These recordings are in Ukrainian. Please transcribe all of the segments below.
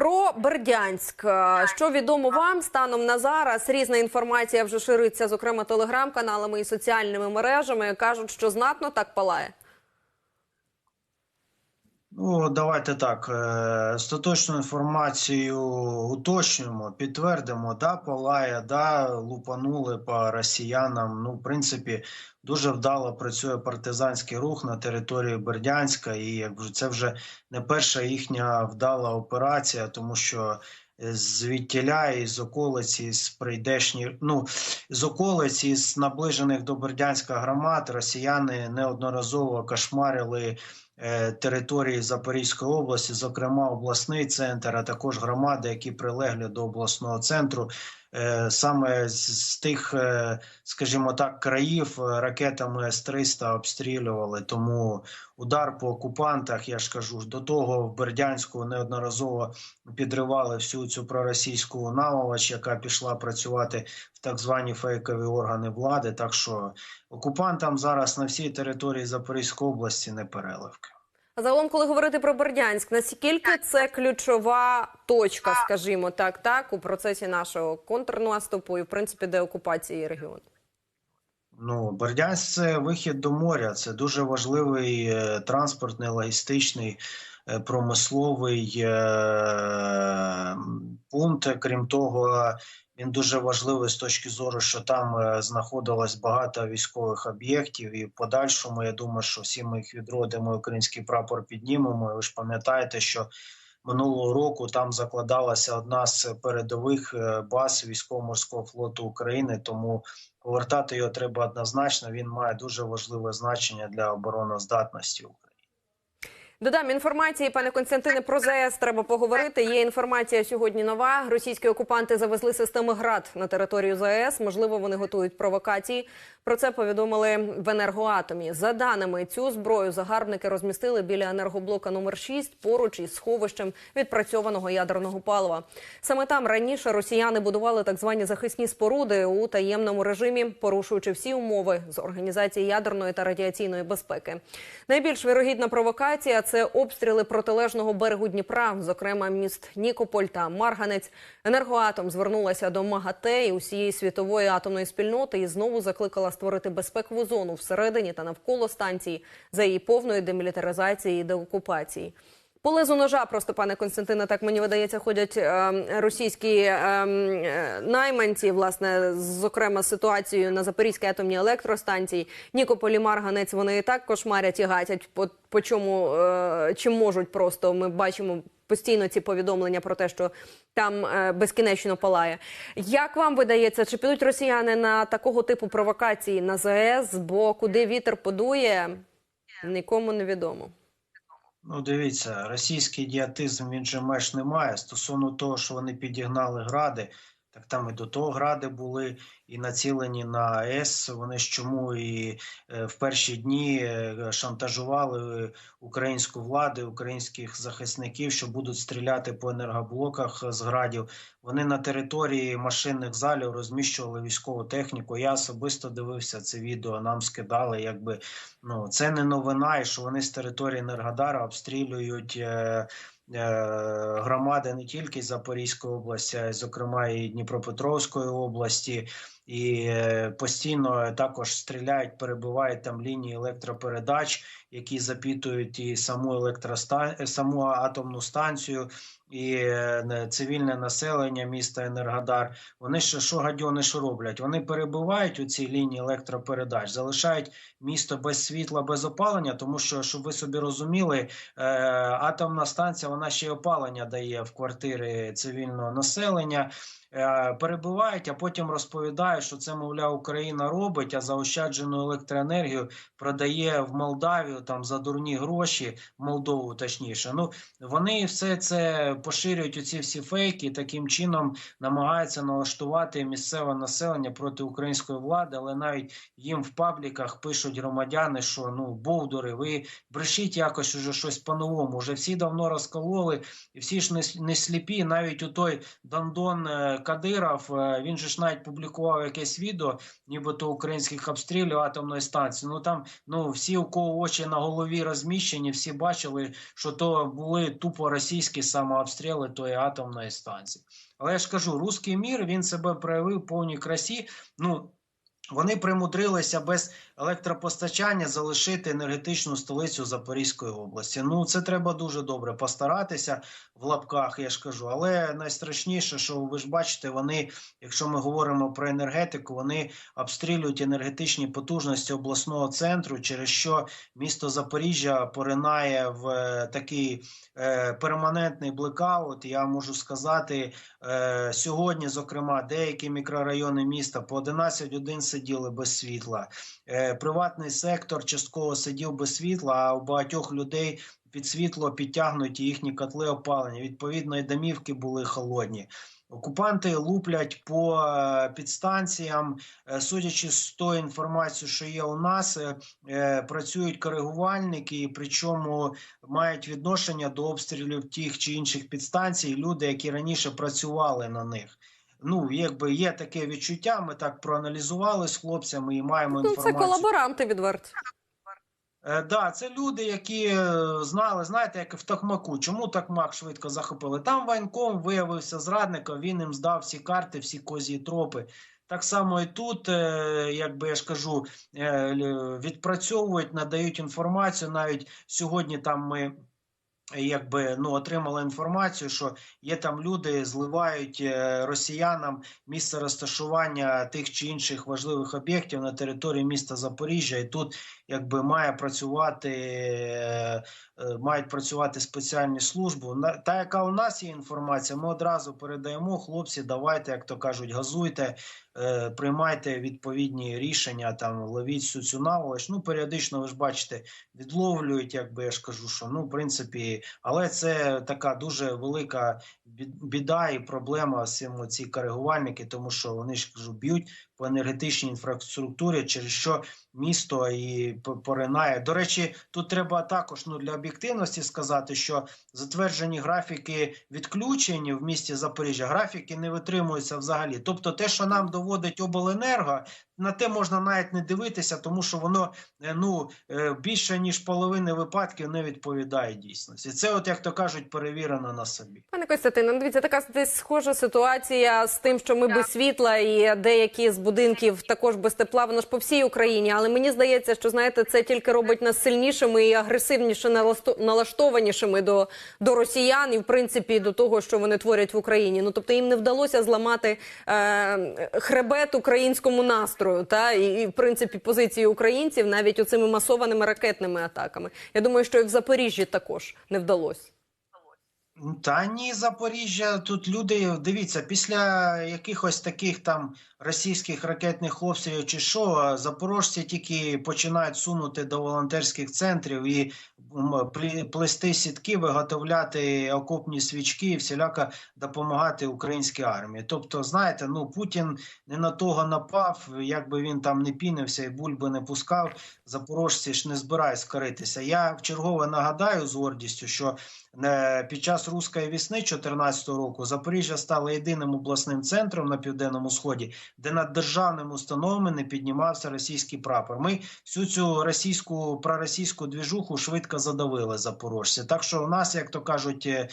Про Бердянськ, Е, що відомо вам станом на зараз? Різна інформація вже шириться, зокрема телеграм-каналами і соціальними мережами. кажуть, що знатно так палає. Ну, давайте так. е, Остаточну інформацію уточнюємо, підтвердимо, да, палає, да, лупанули по росіянам. Ну, в принципі, дуже вдало працює партизанський рух на території Бердянська, і як це вже не перша їхня вдала операція, тому що звідтіля і з околиці з прийдешні, ну, з околиць із наближених до Бердянська громад росіяни неодноразово кошмарили е, території Запорізької області, зокрема обласний центр, а також громади, які прилеглі до обласного центру. Е, Саме з, тих, е, скажімо так, країв е, ракетами С-300 обстрілювали. Тому удар по окупантах, я ж кажу, до того в Бердянську неодноразово підривали всю цю проросійську наволоч, яка пішла працювати в так звані фейкові органи влади. Так що окупантам зараз на всій території Запорізької області не переливки. Загалом, коли говорити про Бердянськ, наскільки це ключова точка, скажімо так, так у процесі нашого контрнаступу і в принципі деокупації регіону? Ну, Бердянськ це вихід до моря. Це дуже важливий е, транспортний, логістичний, промисловий е, пункт. Крім того, він дуже важливий з точки зору, що там е, знаходилось багато військових об'єктів. І в подальшому я думаю, що всі ми їх відродимо, український прапор піднімемо. Ви ж пам'ятаєте, що минулого року там закладалася одна з передових е, баз військово-морського флоту України. Тому повертати його треба однозначно. Він має дуже важливе значення для обороноздатності України. Додам інформації, пане Константине, про ЗАЕС треба поговорити. Є інформація сьогодні нова. Російські окупанти завезли системи ГРАД на територію ЗАЕС. Можливо, вони готують провокації. Про це повідомили в енергоатомі. За даними цю зброю загарбники розмістили біля енергоблока номер 6 поруч із сховищем відпрацьованого ядерного палива. Саме там раніше росіяни будували так звані захисні споруди у таємному режимі, порушуючи всі умови з організації ядерної та радіаційної безпеки. Найбільш вірогідна провокація це обстріли протилежного берегу Дніпра, зокрема міст Нікополь та Марганець. Енергоатом звернулася до МАГАТЕ і усієї світової атомної спільноти і знову закликала створити безпекову зону всередині та навколо станції за її повної демілітаризації і деокупації. По лезу ножа, просто пане Константине, так мені видається, ходять е, російські е, е, найманці, власне, зокрема ситуацією на Запорізькій атомній електростанції. Нікополі Марганець вони і так кошмарять і гатять по, по чому е, чим можуть. Просто ми бачимо постійно ці повідомлення про те, що там е, безкінечно палає. Як вам видається, чи підуть росіяни на такого типу провокації на ЗАЕС? Бо куди вітер подує, нікому не відомо. Ну, дивіться, російський ідіотизм він же меж не має. Стосовно того, що вони підігнали гради, так там і до того гради були і націлені на АЕС. Вони ж чому і е, в перші дні е, шантажували українську владу, українських захисників, що будуть стріляти по енергоблоках з градів. Вони на території машинних залів розміщували військову техніку. Я особисто дивився це відео. Нам скидали, якби ну це не новина, і що вони з території Енергодара обстрілюють. Е, е, Громади не тільки Запорізької області, а й зокрема і Дніпропетровської області, і е, постійно також стріляють, перебувають там лінії електропередач, які запітують і саму електростан... саму атомну станцію, і е, цивільне населення міста Енергодар. Вони ще що гадьони що роблять? Вони перебивають у цій лінії електропередач, залишають місто без світла, без опалення, тому що, щоб ви собі розуміли, е, атомна станція вона ще й опалення дає в квартири цивільного населення. Е, перебивають, а потім розповідають, що це, мовляв, Україна робить, а заощаджену електроенергію продає в Молдавію там за дурні гроші, в Молдову точніше. Ну вони все це поширюють у ці всі фейки, і таким чином намагаються налаштувати місцеве населення проти української влади, але навіть їм в пабліках пишуть громадяни, що ну бовдури, ви брешіть якось уже щось по-новому. Вже всі давно розкололи, і всі ж не, не сліпі, навіть у той Дондон. е, Кадиров, е, він же ж навіть публікував якесь відео, нібито українських обстрілів атомної станції. Ну там ну всі, у кого очі на голові розміщені, всі бачили, що то були тупо російські самообстріли тої атомної станції. Але я ж кажу, русський мір він себе проявив повній красі. Ну вони примудрилися без електропостачання залишити енергетичну столицю Запорізької області. Ну це треба дуже добре постаратися в лапках, я ж кажу. Але найстрашніше, що ви ж бачите, вони, якщо ми говоримо про енергетику, вони обстрілюють енергетичні потужності обласного центру, через що місто Запоріжжя поринає в е, такий е, перманентний блекаут. Я можу сказати, е, сьогодні, зокрема, деякі мікрорайони міста по 11 годин сиділи без світла. Е, приватний сектор частково сидів без світла, а у багатьох людей під світло підтягнуті їхні котли опалення. Відповідно, і домівки були холодні. Окупанти луплять по е, підстанціям, Е, судячи з тої інформації, що є у нас, працюють коригувальники, причому мають відношення до обстрілів тих чи інших підстанцій, люди, які раніше працювали на них. Ну, якби є таке відчуття, ми так проаналізували з хлопцями і маємо Ну, це колаборанти відверті. Е, да, це люди, які е, знали, знаєте, як в Токмаку. Чому Токмак швидко захопили? Там воєнком виявився зрадником, він їм здав всі карти, всі козі тропи. Так само і тут, е, як би я ж кажу, е, відпрацьовують, надають інформацію. Навіть сьогодні там ми. Якби ну отримали інформацію, що є там люди, зливають е, росіянам місце розташування тих чи інших важливих об'єктів на території міста Запоріжжя, і тут якби має працювати, е, е, мають працювати спеціальні служби. Та, яка у нас є інформація, ми одразу передаємо. Хлопці, давайте, як то кажуть, газуйте, приймайте відповідні рішення, там ловіть всю цю наволоч. Ну, періодично ви ж бачите, відловлюють, якби я ж кажу, що ну, в принципі, але це така дуже велика біда і проблема з цим ці коригувальники, тому що вони ж кажу, б'ють по енергетичній інфраструктурі, через що місто і поринає. До речі, тут треба також ну для об'єктивності сказати, що затверджені графіки відключень в місті Запоріжжя, графіки не витримуються взагалі. Тобто, те, що нам доводить обленерго, на те можна навіть не дивитися, тому що воно е, ну е, більше ніж половини випадків не відповідає дійсності. Це, от як то кажуть, перевірено на собі. Пане Костянтине, ну, дивіться, така десь схожа ситуація з тим, що ми без світла і деякі з будинків також без тепла. Воно ж по всій Україні. Але мені здається, що знаєте, це тільки робить нас сильнішими і агресивніше налаштованішими до, до росіян і в принципі до того, що вони творять в Україні. Ну тобто їм не вдалося зламати е, хребет українському настрою, та і, і в принципі позиції українців навіть оцими масованими ракетними атаками. Я думаю, що і в Запоріжжі також не вдалося. Та ні, Запоріжжя, тут люди, дивіться, після якихось таких там російських ракетних обстрілів чи що, запорожці тільки починають сунути до волонтерських центрів і плести сітки, виготовляти окопні свічки і всіляко допомагати українській армії. Тобто, знаєте, ну Путін не на того напав, як би він там не пінився і бульби не пускав, запорожці ж не збирають скоритися. Я вчергове нагадаю з гордістю, що Е, Під час руської весни 2014 року Запоріжжя стало єдиним обласним центром на південному сході, де над державними установами не піднімався російський прапор. Ми всю цю російську проросійську двіжуху швидко задавили запорожці. Так що у нас, як то кажуть, е,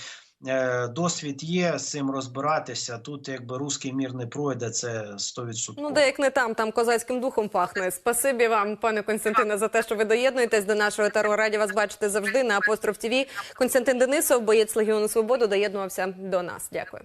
досвід є з цим розбиратися. Тут якби руський мір не пройде, це 100%. Ну, де як не там, там козацьким духом пахне. Спасибі вам, пане Константине, за те, що ви доєднуєтесь до нашого етеру. Раді вас бачити завжди на Апостроф ТВ. Константин Денисов, боєць Легіону Свободу, доєднувався до нас. Дякую.